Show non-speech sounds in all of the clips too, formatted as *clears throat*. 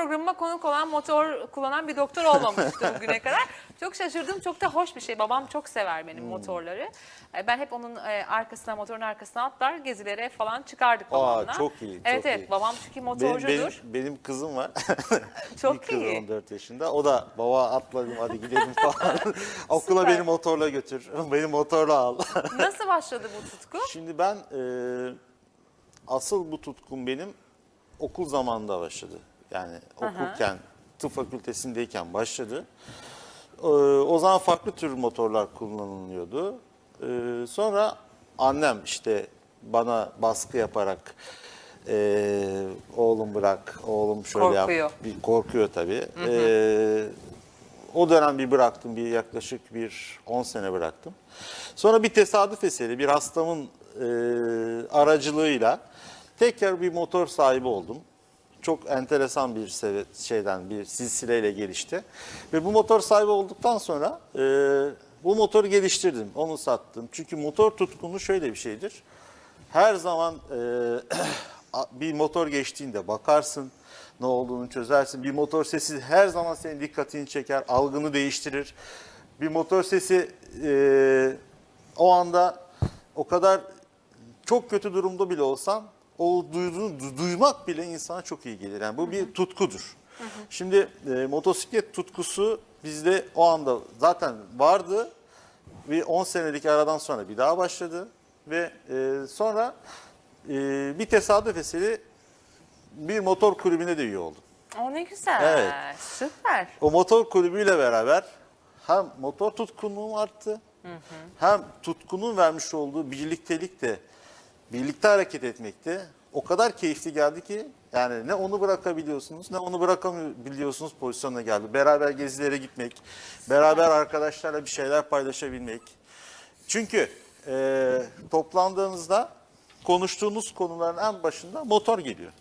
programıma konuk olan motor kullanan bir doktor olmamıştı *laughs* bugüne kadar. Çok şaşırdım. Çok da hoş bir şey. Babam çok sever benim Hmm. motorları. E, Ben hep onun e, arkasına, motorun arkasına atlar gezilere falan çıkardık Aa, babamla. çok iyi, çok Evet evet. iyi. Babam çünkü Benim, motorcudur. benim, benim kızım var. *laughs* Çok bir kızı iyi. 14 yaşında. O da baba atladım hadi gidelim falan. *laughs* Okula Süper. beni motorla götür. Beni motorla al. Nasıl başladı bu tutku? Şimdi ben e, asıl bu tutkum benim okul zamanında başladı. Yani okurken, tıp fakültesindeyken başladı. E, o zaman farklı tür motorlar kullanılıyordu. E, sonra annem işte bana baskı yaparak e, oğlum bırak, oğlum şöyle Korkuyor. yap. Bir korkuyor tabii. E, o dönem bir bıraktım, bir yaklaşık bir 10 sene bıraktım. Sonra bir tesadüf eseri, bir hastamın e, aracılığıyla tekrar bir motor sahibi oldum. Çok enteresan bir şeyden, bir silsileyle gelişti. Ve bu motor sahibi olduktan sonra e, bu motoru geliştirdim, onu sattım. Çünkü motor tutkunu şöyle bir şeydir. Her zaman e, *clears throat* bir motor geçtiğinde bakarsın, ne olduğunu çözersin. Bir motor sesi her zaman senin dikkatini çeker, algını değiştirir. Bir motor sesi e, o anda o kadar çok kötü durumda bile olsan o duyduğunu du- duymak bile insana çok iyi gelir. Yani bu bir tutkudur. Şimdi e, motosiklet tutkusu bizde o anda zaten vardı. Bir 10 senelik aradan sonra bir daha başladı ve e, sonra e, bir tesadüf eseri bir motor kulübüne de üye oldum. O ne güzel. Evet. Süper. O motor kulübüyle beraber hem motor tutkunluğum arttı hem tutkunun vermiş olduğu birliktelik de birlikte hareket etmekte o kadar keyifli geldi ki yani ne onu bırakabiliyorsunuz ne onu bırakamıyorsunuz pozisyonuna geldi. Beraber gezilere gitmek, beraber arkadaşlarla bir şeyler paylaşabilmek. Çünkü e, toplandığınızda konuştuğunuz konuların en başında motor geliyor.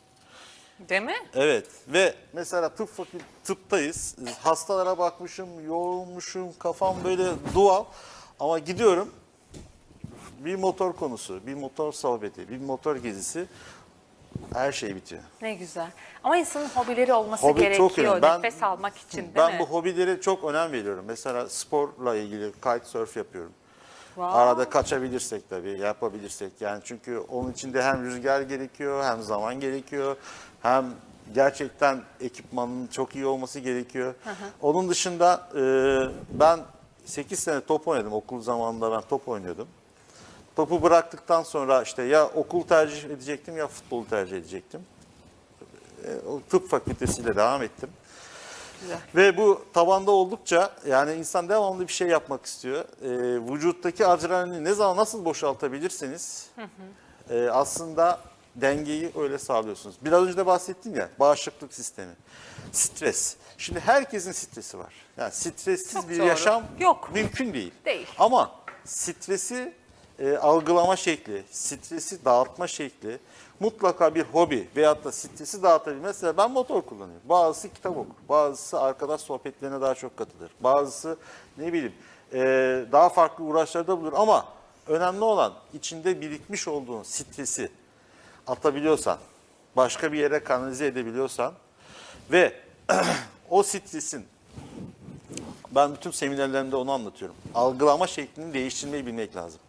Değil mi? Evet ve mesela tıp fakül tıptayız. Hastalara bakmışım, yorulmuşum, kafam böyle dual. Ama gidiyorum bir motor konusu, bir motor sohbeti, bir motor gezisi her şey bitiyor. Ne güzel. Ama insanın hobileri olması Hobi çok gerekiyor. önemli. Ben- Nefes almak *laughs* için değil ben mi? bu hobilere çok önem veriyorum. Mesela sporla ilgili kitesurf yapıyorum. Wow. Arada kaçabilirsek tabii, yapabilirsek. Yani çünkü onun için de hem rüzgar gerekiyor, hem zaman gerekiyor, hem gerçekten ekipmanın çok iyi olması gerekiyor. Onun dışında e, ben 8 sene top oynadım. Okul zamanında ben top oynuyordum. Topu bıraktıktan sonra işte ya okul tercih edecektim ya futbolu tercih edecektim. E, o tıp fakültesiyle devam ettim. Güzel. Ve bu tabanda oldukça yani insan devamlı bir şey yapmak istiyor. Ee, vücuttaki adrenalini ne zaman nasıl boşaltabilirseniz e, aslında dengeyi öyle sağlıyorsunuz. Biraz önce de bahsettim ya bağışıklık sistemi, stres. Şimdi herkesin stresi var. Yani stressiz Çok bir doğru. yaşam Yok. mümkün değil. Değil. Ama stresi e, algılama şekli, stresi dağıtma şekli mutlaka bir hobi veyahut da stresi dağıtabilir. Mesela ben motor kullanıyorum. Bazısı kitap okur, bazısı arkadaş sohbetlerine daha çok katılır. Bazısı ne bileyim e, daha farklı uğraşlarda bulunur ama önemli olan içinde birikmiş olduğun stresi atabiliyorsan, başka bir yere kanalize edebiliyorsan ve *clears throat* o stresin ben bütün seminerlerimde onu anlatıyorum. Algılama şeklini değiştirmeyi bilmek lazım.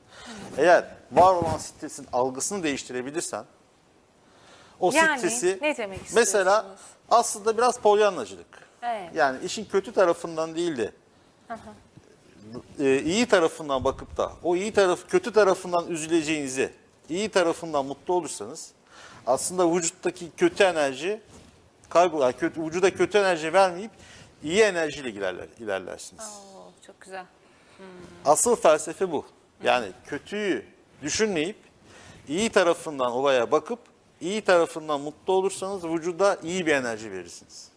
Eğer var olan stresin algısını değiştirebilirsen o Yani stresi ne demek mesela aslında biraz polyanlacılık. Evet. Yani işin kötü tarafından değil de e, iyi tarafından bakıp da o iyi taraf kötü tarafından üzüleceğinizi, iyi tarafından mutlu olursanız aslında vücuttaki kötü enerji kaybolur. Yani kötü, vücuda kötü enerji vermeyip iyi enerjiyle ilerler, ilerlersiniz. Oo, çok güzel. Asıl felsefe bu. Yani kötüyü düşünmeyip iyi tarafından olaya bakıp iyi tarafından mutlu olursanız vücuda iyi bir enerji verirsiniz.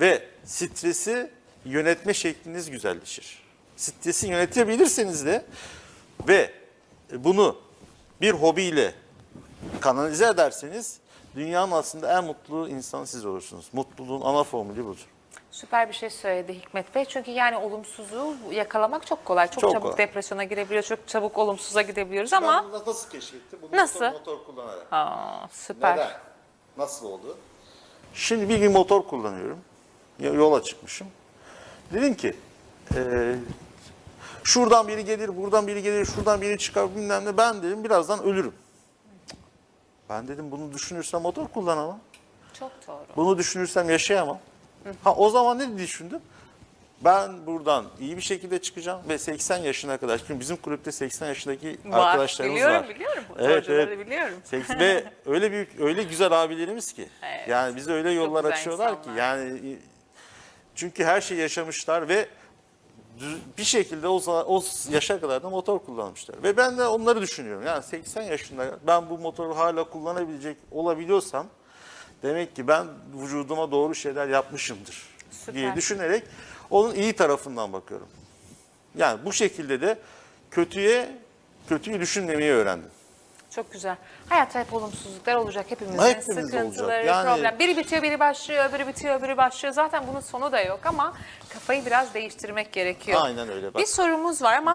Ve stresi yönetme şekliniz güzelleşir. Stresi yönetebilirseniz de ve bunu bir hobiyle kanalize ederseniz dünyanın aslında en mutlu insanı siz olursunuz. Mutluluğun ana formülü budur. Süper bir şey söyledi Hikmet Bey. Çünkü yani olumsuzu yakalamak çok kolay. Çok, Çok çabuk kolay. depresyona girebiliyoruz. Çok çabuk olumsuza gidebiliyoruz ama... Ben nasıl keşfettim? Bunu Nasıl? motor, motor kullanarak. Aa, süper. Neden? Nasıl oldu? Şimdi bir gün motor kullanıyorum. Yola çıkmışım. Dedim ki eee, şuradan biri gelir, buradan biri gelir, şuradan biri çıkar bilmem ne. Ben dedim birazdan ölürüm. Ben dedim bunu düşünürsem motor kullanamam. Çok doğru. Bunu düşünürsem yaşayamam. Ha o zaman ne düşündüm? Ben buradan iyi bir şekilde çıkacağım ve 80 yaşına kadar. Çünkü bizim kulüpte 80 yaşındaki Var. arkadaşlarımız biliyorum, var. biliyorum. Evet, Motorcuları evet. biliyorum. *laughs* Ve öyle büyük, öyle güzel abilerimiz ki. Evet. Yani bize öyle yollar açıyorlar ki. Yani çünkü her şeyi yaşamışlar ve bir şekilde o, o yaşa kadar da motor kullanmışlar. Ve ben de onları düşünüyorum. Yani 80 yaşında ben bu motoru hala kullanabilecek olabiliyorsam demek ki ben vücuduma doğru şeyler yapmışımdır Süper. diye düşünerek onun iyi tarafından bakıyorum. Yani bu şekilde de kötüye kötüyü düşünmemeyi öğrendim. Çok güzel. Hayatta hep olumsuzluklar olacak hepimizin. Hepimiz Sıkıntıları, olacak. Yani- problem. Biri bitiyor, biri başlıyor, öbürü bitiyor, öbürü başlıyor. Zaten bunun sonu da yok ama kafayı biraz değiştirmek gerekiyor. Aynen öyle. Bak. Bir sorumuz var ama